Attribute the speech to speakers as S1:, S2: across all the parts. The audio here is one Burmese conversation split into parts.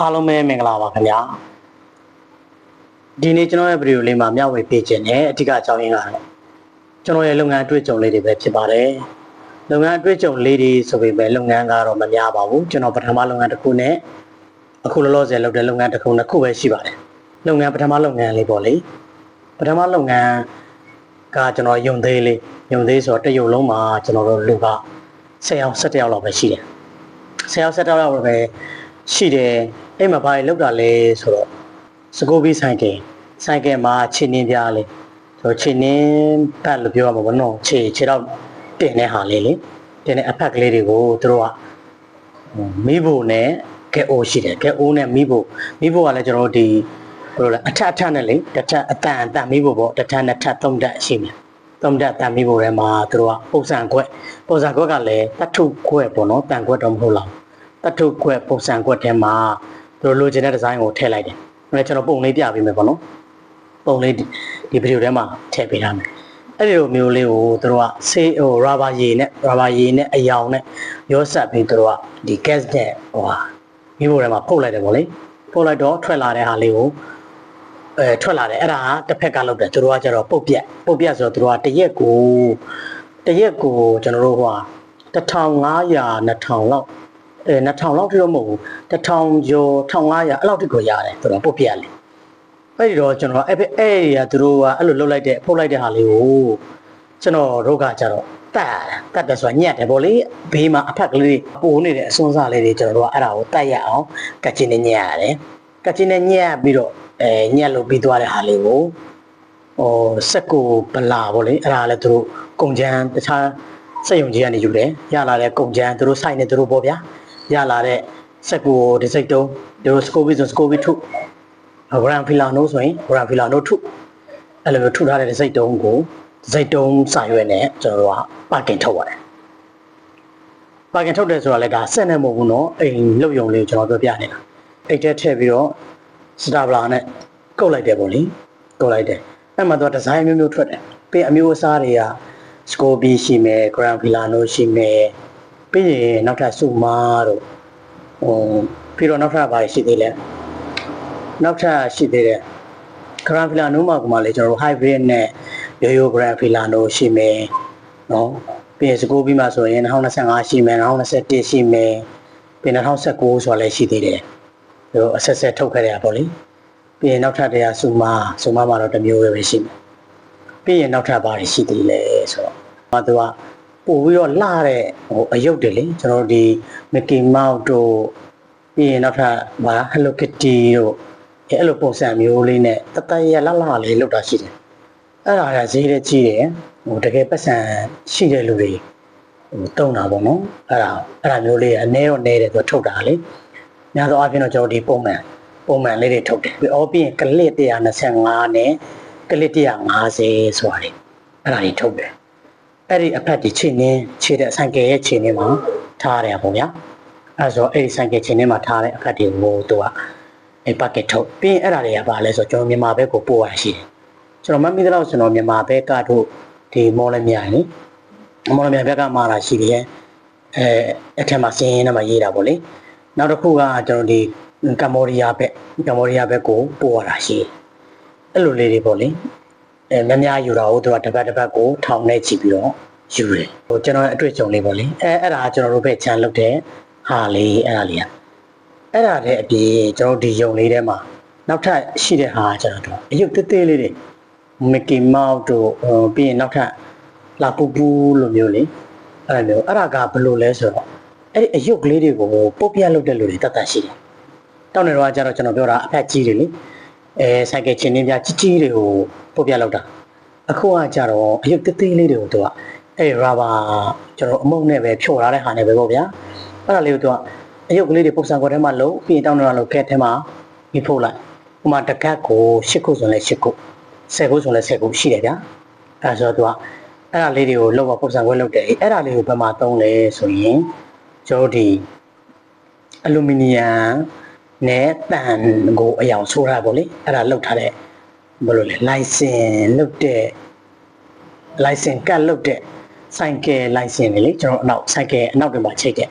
S1: အားလုံးပဲမင်္ဂလာပါခင်ဗျာဒီနေ့ကျွန်တော်ရဲ့ဗီဒီယိုလေးမှာမျှဝေပေးခြင်းနဲ့အဓိကအကြောင်းရင်းကတော့ကျွန်တော်ရဲ့လုပ်ငန်းအတွေ့အကြုံလေးတွေပဲဖြစ်ပါတယ်လုပ်ငန်းအတွေ့အကြုံလေးတွေဆိုပေမဲ့လုပ်ငန်းကတော့မများပါဘူးကျွန်တော်ပထမလုပ်ငန်းတစ်ခုနဲ့အခုလောလောဆယ်လုပ်တဲ့လုပ်ငန်းတစ်ခုနှစ်ခုပဲရှိပါတယ်လုပ်ငန်းပထမလုပ်ငန်းလေးပေါ့လေပထမလုပ်ငန်းကကျွန်တော်ယုံသေးလေးယုံသေးဆိုတော့တစ်ရုပ်လုံးမှာကျွန်တော်တို့လူက10ယောက်17ယောက်လောက်ပဲရှိတယ်10ယောက်17ယောက်လောက်ပဲရှိတယ် အဲ့မှာဘာတွေလောက်တာလဲဆိုတော့စကိုဘီဆိုင်ကယ်ဆိုင်ကယ်မှာခြေနင်းပြားလေးဆိုတော့ခြေနင်းပတ်လို့ပြောရမှာပေါ့နော်ခြေခြေတော့တင်တဲ့ဟာလေးလေတင်တဲ့အဖက်ကလေးတွေကိုသူတို့ကမိဖို့နဲ့ကဲအိုးရှိတယ်ကဲအိုးနဲ့မိဖို့မိဖို့ကလည်းကျွန်တော်တို့ဒီဘယ်လိုလဲအထက်အထက်နဲ့လေတစ်ထက်အတန်အတန်မိဖို့ပေါ့တစ်ထက်နှစ်ထက်သုံးထက်ရှိမယ်သုံးထက်အတန်မိဖို့ထဲမှာသူတို့ကပုံစံခွက်ပုံစံခွက်ကလည်းတတ်ထုခွက်ပေါ့နော်တန်ခွက်တော့မဟုတ်လားတတ်ထုခွက်ပုံစံခွက်ထဲမှာသူ တို့လိုချင်တဲ့ဒီဇိုင်းကိုထည့်လိုက်တယ်အဲကျွန်တော်ပုံလေးပြပေးမယ်ပေါ့နော်ပုံလေးဒီဗီဒီယိုထဲမှာထည့်ပေးထားမယ်အဲ့ဒီလိုမျိုးလေးကိုသူတို့ကဆေးဟိုရာဘာရေနဲ့ရာဘာရေနဲ့အယောင်နဲ့ရောဆက်ပြီးသူတို့ကဒီ gas နဲ့ဟိုဟာမိဖို့ထဲမှာပုတ်လိုက်တယ်ပေါ့လေပုတ်လိုက်တော့ထွက်လာတဲ့ဟာလေးကိုအဲထွက်လာတယ်အဲ့ဒါကတစ်ဖက်ကလောက်တယ်သူတို့ကကျတော့ပုတ်ပြက်ပုတ်ပြက်ဆိုတော့သူတို့ကတရက်ကိုတရက်ကိုကျွန်တော်တို့ဟိုဟာ1500 2000လောက် အဲ2000လောက်ထိတော့မဟုတ်ဘူး1000ကျော်1500အဲ့လောက်ထိကိုရတယ်သူတို့ပုတ်ပြက်လေအဲ့ဒီတော့ကျွန်တော်အဲ့ဘက်အဲ့ဒီကသူတို့ကအဲ့လိုလှုပ်လိုက်တဲ့ဖုတ်လိုက်တဲ့ဟာလေးကိုကျွန်တော်တို့ကကြတော့တတ်တတ်တယ်ဆိုတာညက်တယ်ဗောလေဘေးမှာအဖက်ကလေးပိုးနေတဲ့အစွန်းစားလေးတွေကျွန်တော်တို့ကအဲ့ဒါကိုတတ်ရအောင်ကတ်ချင်းနဲ့ညက်ရတယ်ကတ်ချင်းနဲ့ညက်ပြီးတော့အဲညက်လို့ပြီးသွားတဲ့ဟာလေးကိုဟိုစက်ကိုဗလာဗောလေအဲ့ဒါလည်းသူတို့ကုံချမ်းတခြားစက်ယုံကြီးကနေယူတယ်ရလာတဲ့ကုံချမ်းသူတို့စိုက်နေသူတို့ပေါ့ဗျာ ရလာတဲ့စက်ကိုဒီစိတ်တုံးဒီစကိုဗီဆိုစကိုဗီထု ဂရန်ဖီလာနိုဆိုရင်ဂရန်ဖီလာနိုထုအဲ့လိုမျိုးထုထားတဲ့စိတ်တုံးကိုစိတ်တုံးစာရွက်နဲ့ကျွန်တော်တို့ကပါကင်ထုတ်ရတယ်ပါကင်ထုတ်တယ်ဆိုတာလည်းဒါဆက်နေမဟုတ်ဘူးเนาะအိမ်လုတ်ယုံလေးကိုကျွန်တော်ပြောပြနေတာအိတ်ထဲထည့်ပြီးတော့စတာဘလာနဲ့ကုတ်လိုက်တယ်ပေါ့လေကုတ်လိုက်တယ်အဲ့မှာတော့ဒီဇိုင်းမျိုးမျိုးထွက်တယ်ပြီးအမျိုးအစားတွေကစကိုဘီရှိမယ်ဂရန်ဖီလာနိုရှိမယ် ပြီးရင်နောက်ထပ်စုမာတို့ဟိုပြီးတော့နောက်ထပ်ဘာရှိသေးလဲနောက်ထပ်ရှိသေးတယ်ဂရန်ဖီလာနိုမှာကမှလည်းကျွန်တော်တို့ hybrid နဲ့ရိုးရိုးဂရန်ဖီလာနိုရှိမယ်နော်ပြီးရင်စကိုပြီးမှဆိုရင်2025ရှိမယ်2021ရှိမယ်ပြီး2019ဆိုတာလည်းရှိသေးတယ်ဟိုအဆက်ဆက်ထုတ်ခဲ့ရပါလိပြီးရင်နောက်ထပ်တရားစုမစုမမှာတော့တစ်မျိုးပဲရှိမယ်ပြီးရင်နောက်ထပ်ဘာတွေရှိသေးလဲဆိုတော့သူက ပို့ပြီးတော့လှတဲ့ဟိုအယုတ်တွေလေကျွန်တော်တို့ဒီ Mickey Mouse တို့ပြီးရင်နောက်ထပ်ဘာ Hello Kitty တို့အဲအဲ့လိုပုံစံမျိုးလေးနဲ့တတရလှလှလေးလောက်တာရှိတယ်အဲ့ဒါကဈေးတဲ့ကြီးတယ်ဟိုတကယ်ပတ်စံရှိတဲ့လူတွေဟိုတုံတာပေါ့နော်အဲ့ဒါအဲ့ဒါမျိုးလေးအနည်းတော့နည်းတယ်သူထုတ်တာလေများသောအားဖြင့်တော့ကျွန်တော်ဒီပုံမှန်ပုံမှန်လေးတွေထုတ်တယ်ပြီးအော်ပြီးရင်ကလစ်125နဲ့ကလစ်150ဆိုတာတွေအဲ့ဒါတွေထုတ်တယ် အဲ့ဒီအဖက်ဒီချိန်နေခြေတဲ့ဆိုင်ကယ်ရဲ့ချိန်နေမှာထားရတယ်ပေါ့ဗျာအဲ့ဆိုအဲ့ဒီဆိုင်ကယ်ချိန်နေမှာထားတဲ့အဖက်တွေကိုသူကအဲ packet ထုတ်ပြီးရင်အဲ့ဒါတွေကဘာလဲဆိုတော့ကျွန်တော်မြန်မာဘက်ကိုပို့ရရှိတယ်ကျွန်တော်မမိသလောက်ကျွန်တော်မြန်မာဘက်ကတို့ဒီမော်လမြိုင်လေမော်လမြိုင်ဘက်ကမှာလာရှိတယ်အဲအထက်မှာစင်းရင်းနဲ့မှာရေးတာပေါ့လေနောက်တစ်ခုကကျွန်တော်ဒီကမ္ဘောဒီးယားဘက်ကမ္ဘောဒီးယားဘက်ကိုပို့ရတာရှိတယ်အဲ့လိုလေးတွေပေါ့လေ အဲများများယူတာကိုသူကတစ်ပတ်တစ်ပတ်ကိုထောင်နဲ့ချီပြီးတော့ယူတယ်ဟိုကျွန်တော်ရဲ့အတွေ့အကြုံလေးပေါ့လေအဲအဲ့ဒါကကျွန်တော်တို့ဘက်ချမ်းလုပ်တဲ့ဟာလေးအဲ့ဒါလေးอ่ะအဲ့ဒါလည်းအပြင်ကျွန်တော်ဒီယုံလေးထဲမှာနောက်ထပ်ရှိတဲ့ဟာကျွန်တော်တို့အယုတ်သေးသေးလေးတွေမက်ကီမောက်တို့ဟိုပြီးရင်နောက်ထပ်လာပူပူလိုမျိုးလေအဲ့လိုမျိုးအဲ့ဒါကဘယ်လိုလဲဆိုတော့အဲ့ဒီအယုတ်ကလေးတွေကိုပုတ်ပြလုပ်တဲ့လူတွေတတ်တတ်ရှိတယ်တောင်းနေတော့ကျတော့ကျွန်တော်ပြောတာအဖက်ကြီးတွေလေ အဲဆိုင်ကယ်ချင်းင်းပြကြီးကြီးတွေကိုပုတ်ပြလုပ်တာအခုကကျတော့အယုတ်သေးသေးလေးတွေကိုသူကအဲ့ရာဘာကျွန်တော်အမုံနဲ့ပဲဖြော်ထားတဲ့ဟာနဲ့ပဲပေါ့ဗျာအဲ့ဒါလေးကိုသူကအယုတ်ကလေးတွေပုံစံကွက်ထဲမှာလုံးပြီးရင်တောင်းတော့လုံးကဲထဲမှာမိဖို့လိုက်ဥမာတကတ်ကို၈ခုဆိုလဲ၈ခု၁၀ခုဆိုလဲ၁၀ခုရှိတယ်ဗျာအဲဆိုတော့သူကအဲ့ဒါလေးတွေကိုလောက်ပါပုံစံကွက်လောက်တယ်အဲ့ဒါလေးကိုဘယ်မှာသုံးလဲဆိုရင်ကျွန်တော်ဒီအလူမီနီယံ နဲ့တန်ကိုအယောင်ဆိုးတာပေါ့လေအဲ့ဒါလောက်ထားတဲ့ဘယ်လိုလဲ license လောက်တဲ့ license ကတ်လောက်တဲ့ဆိုင်ကယ် license တွေလေကျွန်တော်အနောက်ဆိုင်ကယ်အနောက်တွေမှာချိတ်တဲ့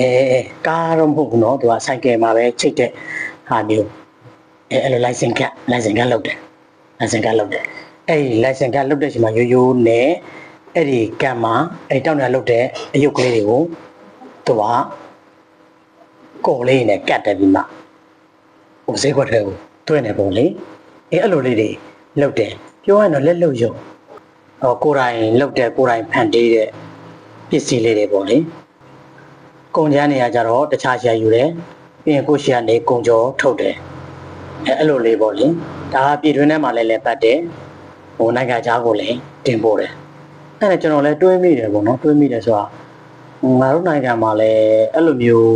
S1: အဲအဲကားတော့မဟုတ်ဘူးเนาะသူကဆိုင်ကယ်မှာပဲချိတ်တဲ့ဟာမျိုးအဲအဲ့လို license က license ကလောက်တယ် license ကလောက်တယ်အဲ့ဒီ license ကလောက်တဲ့ချိန်မှာရိုးရိုးနဲ့အဲ့ဒီကံမှာအဲ့တောင်းရလောက်တဲ့အယုတ်ကလေးတွေကိုသူက ကော်လေးနဲ့ကတ်တယ်ပြီးမှဟိုဈေးကွက်ထဲကိုတွဲနေပုံလေအဲအဲ့လိုလေးတွေလောက်တယ်ပြောရရင်တော့လက်လုံရုံဟောကိုယ်တိုင်လောက်တဲ့ကိုယ်တိုင်ဖန်တီးတဲ့ပစ္စည်းလေးတွေပေါ့လေကုန်ကြမ်းနေရကြတော့တခြားရှယ်ယူတယ်ပြီးရင်ကိုယ့်ရှယ်ကနေကုန်ကြောထုတ်တယ်အဲအဲ့လိုလေးပေါ့လေဒါကပြည်တွင်းထဲမှာလည်းလည်းပတ်တယ်ဟိုနိုင်ငံခြားကိုလည်းတင်ပို့တယ်အဲ့ဒါကျွန်တော်လည်းတွေးမိတယ်ပေါ့နော်တွေးမိတယ်ဆိုတာငါတို့နိုင်ငံမှာလည်းအဲ့လိုမျိုး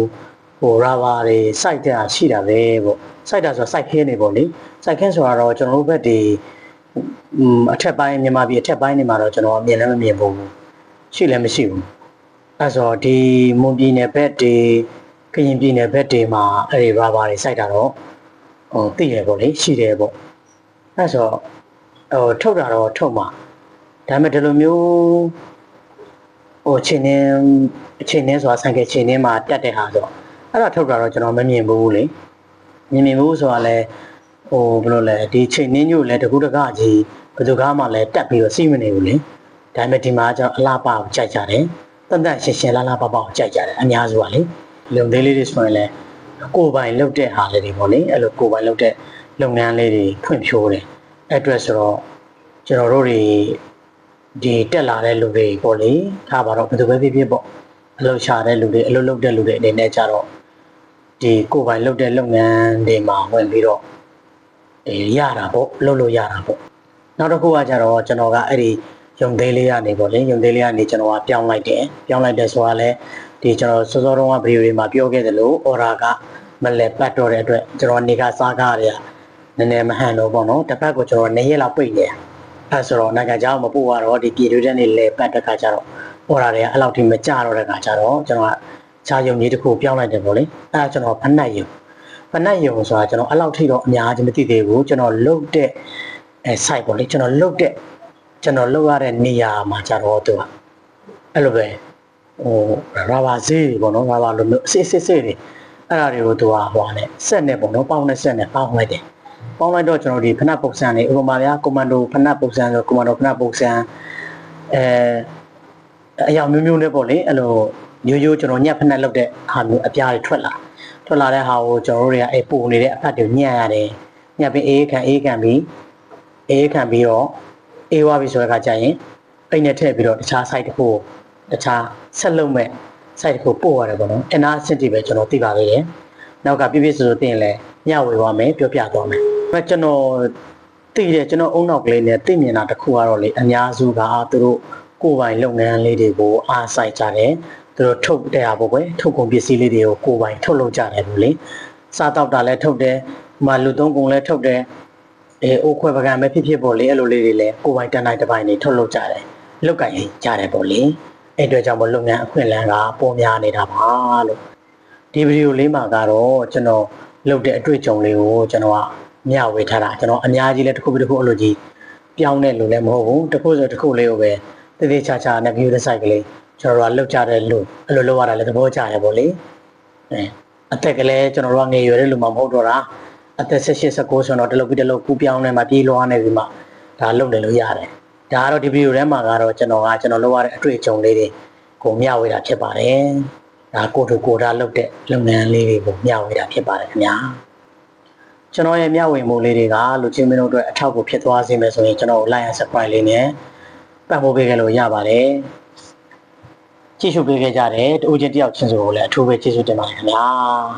S1: ဟိုရာဘာတွေစိုက်တဲ့ရှိတာပဲပေါ့စိုက်တာဆိုတာစိုက်ခင်းနေပေါ့လေစိုက်ခင်းဆိုတာတော့ကျွန်တော်တို့ဘက်ဒီอืมအထက်ပိုင်းမြန်မာပြည်အထက်ပိုင်းနေမှာတော့ကျွန်တော်အမြင်လည်းမမြင်ဘူးရှိလည်းမရှိဘူးအဲ့ဆိုဒီမွန်ပြည်နယ်ဘက်တွေကရင်ပြည်နယ်ဘက်တွေမှာအဲ့ဒီရာဘာတွေစိုက်တာတော့ဟိုသိရပေါ့လေရှိတယ်ပေါ့အဲ့ဆိုဟိုထုတ်တာတော့ထုတ်မှာဒါပေမဲ့ဒီလိုမျိုးဟိုချိန်နေအချိန်နေဆိုတာဆိုင်ကယ်ချိန်နေမှာတက်တဲ့ဟာဆို အဲ့ဒါထုတ်တာတော့ကျွန်တော်မမြင်ဘူးလေမြင်မြင်ဘူးဆိုတာလဲဟိုဘယ်လိုလဲဒီချိန်နေညို့လဲတကူတကကြီးဘယ်သူကမှလည်းတက်ပြီးတော့စီးမနေဘူးလေဒါပေမဲ့ဒီမှာကျွန်တော်အလားပါကိုကြိုက်ကြတယ်တန်တန်ရှင်းရှင်းလာလာပပကိုကြိုက်ကြတယ်အများစုကလေလုံသေးလေးတွေဆိုရင်လည်းကိုယ်ပိုင်လုပ်တဲ့ဟာလေးတွေပေါ့လေအဲ့လိုကိုယ်ပိုင်လုပ်တဲ့လုပ်ငန်းလေးတွေဖွင့်ဖြိုးတယ်အဲ့အတွက်ဆိုတော့ကျွန်တော်တို့တွေဒီတက်လာတဲ့လူတွေပေါ့လေထားပါတော့ဘယ်သူပဲဖြစ်ဖြစ်ပေါ့အလုပ်ရှာတဲ့လူတွေအလုပ်လုပ်တဲ့လူတွေအနေနဲ့ကြတော့ ဒီကိုယ်ပိုင်လုပ်တဲ့လုပ်ငန်းတွေမှာဝင်ပြီးတော့အေးရတာပေါ့လုပ်လို့ရတာပေါ့နောက်တစ်ခုကကြတော့ကျွန်တော်ကအဲ့ဒီရုံသေးလေးကနေပေါ့လေရုံသေးလေးကနေကျွန်တော်ကပြောင်းလိုက်တယ်ပြောင်းလိုက်တယ်ဆိုတာလဲဒီကျွန်တော်စောစောတုန်းကဗီဒီယိုတွေမှာပြောခဲ့သလို order ကမလဲပတ်တော့တဲ့အတွက်ကျွန်တော်နေကစားကားတွေကနည်းနည်းမဟန်တော့ပေါ့နော်တစ်ပတ်ကိုကျွန်တော်နှစ်ရက်လောက်ပိတ်နေတယ်အဲဆိုတော့နိုင်ငံခြားမပို့ရတော့ဒီပြည်တွင်းထဲနေလဲပတ်တဲ့ခါကျတော့ order တွေကအဲ့လောက်ထိမကြတော့တဲ့ခါကျတော့ကျွန်တော်က ခြားယုံကြီးတစ်ခုပြောင်းလိုက်တယ်ပေါ့လေအဲဒါကျွန်တော်ဖက်နှက်ယုံဖက်နှက်ယုံဆိုတာကျွန်တော်အဲ့လောက်ထိတော့အများကြီးမသိသေးဘူးကျွန်တော်လုတ်တဲ့အဲ site ပေါ့လေကျွန်တော်လုတ်တဲ့ကျွန်တော်လောက်ရတဲ့နေရာမှာကြတော့သူကအဲ့လိုပဲဟိုရာဘာဈေးတွေပေါ့နော်ရာဘာလိုမျိုးအစစ်စစ်စစ်တွေအဲ့ဒါတွေကိုသူကဟိုဟာနဲ့ဆက်နဲ့ပေါ့နော်ပေါင်းနဲ့ဆက်နဲ့ပေါင်းလိုက်တယ်ပေါင်းလိုက်တော့ကျွန်တော်ဒီဖနက်ပုတ်ဆန်တွေဥပမာဗျာကွန်မန်ဒိုဖနက်ပုတ်ဆန်ဆိုကွန်မန်ဒိုဖနက်ပုတ်ဆန်အဲအရာမျိုးမျိုးနဲ့ပေါ့လေအဲ့လို ရိုးရိုးကျွန်တော်ညက်ဖနက်လောက်တဲ့ဟာမျိုးအပြားတွေထွက်လာထွက်လာတဲ့ဟာကိုကျွန်တော်တို့တွေကအဲ့ပုံနေတဲ့အဖတ်တွေညက်ရတယ်ညက်ပြီးအေးခံအေးခံပြီးအေးခံပြီးတော့အေးဝါပြီဆိုတဲ့အခါကျရင်အိမ်နဲ့ထည့်ပြီးတော့တခြား site တစ်ခုကိုတခြားဆက်လုပ်မဲ့ site တစ်ခုပို့ရတယ်ပေါ့နော်အနာအဆင့်တိပဲကျွန်တော်သိပါသေးတယ်နောက်ကပြည့်ပြည့်စုံစုံသိရင်လည်းညဝေသွားမယ်ပြောပြသွားမယ်အဲကျွန်တော်သိတယ်ကျွန်တော်အုံနောက်ကလေးနဲ့သိမြင်တာတစ်ခုကတော့လေအများစုကသူတို့ကိုယ်ပိုင်လုပ်ငန်းလေးတွေကိုအားစိုက်ကြတယ် သူတို့ထုတ်တဲ့ဟာပေါ့ကွယ်ထုတ်ကုန်ပစ္စည်းလေးတွေကိုကိုယ်ပိုင်ထုတ်လုပ်ကြတယ်လို့လေစားတော့တာလည်းထုတ်တယ်ဟိုမှာလူသုံးကုန်လည်းထုတ်တယ်အဲအိုးခွဲပကံပဲဖြစ်ဖြစ်ပေါ့လေအဲ့လိုလေးတွေလည်းကိုယ်ပိုင်တန်တိုင်းတစ်ပိုင်းနေထုတ်လုပ်ကြတယ်လုတ်ကင်ကြတယ်ပေါ့လေအဲ့အတွက်ကြောင့်မလုပ်ငန်းအခွင့်အလမ်းကပေါ်များနေတာပါလို့ဒီဗီဒီယိုလေးမှာကတော့ကျွန်တော်လုပ်တဲ့အတွေ့အကြုံလေးကိုကျွန်တော်ကမျှဝေထားတာကျွန်တော်အများကြီးလည်းတစ်ခုပြီးတစ်ခုအဲ့လိုကြီးပြောင်းတဲ့လူလည်းမဟုတ်ဘူးတစ်ခုဆိုတစ်ခုလေးကိုပဲတည်တည်ချာချာနဲ့ view တဲ့ site ကလေး ကျွန်တော်တို့ကလုတ်ကြတဲ့လူအဲ့လိုလုပ်ရတာလည်းသဘောကျတယ်ပေါ့လေအဲအသက်ကလေးကျွန်တော်တို့ကငယ်ရွယ်တဲ့လူမှမဟုတ်တော့တာအသက်18 19ဆိုတော့တလုပ်ပြီးတလုပ်ကူးပြောင်းနေမှာပြေးလွှားနေပြီမှဒါလုပ်နေလို့ရတယ်။ဒါကတော့ဒီဗီဒီယိုထဲမှာကတော့ကျွန်တော်ကကျွန်တော်လုပ်ရတဲ့အတွေ့အကြုံလေးတွေကိုမျှဝေတာဖြစ်ပါတယ်။ဒါကိုတူကိုဒါလုပ်တဲ့လုပ်ငန်းလေးတွေကိုမျှဝေတာဖြစ်ပါတယ်ခင်ဗျာ။ကျွန်တော်ရဲ့မျှဝေမှုလေးတွေကလူချင်းမင်းတို့အတွက်အထောက်အကူဖြစ်သွားစေမယ်ဆိုရင်ကျွန်တော် like and subscribe လေးနဲ့ပတ်ဖို့ပေးခဲ့လို့ရပါတယ်။ ကြည့်ရှုပေးခဲ့ကြတဲ့တူချင်းတယောက်ချင်းစုကိုလည်းအထူးပဲကျေးဇူးတင်ပါတယ်ခင်ဗျာ။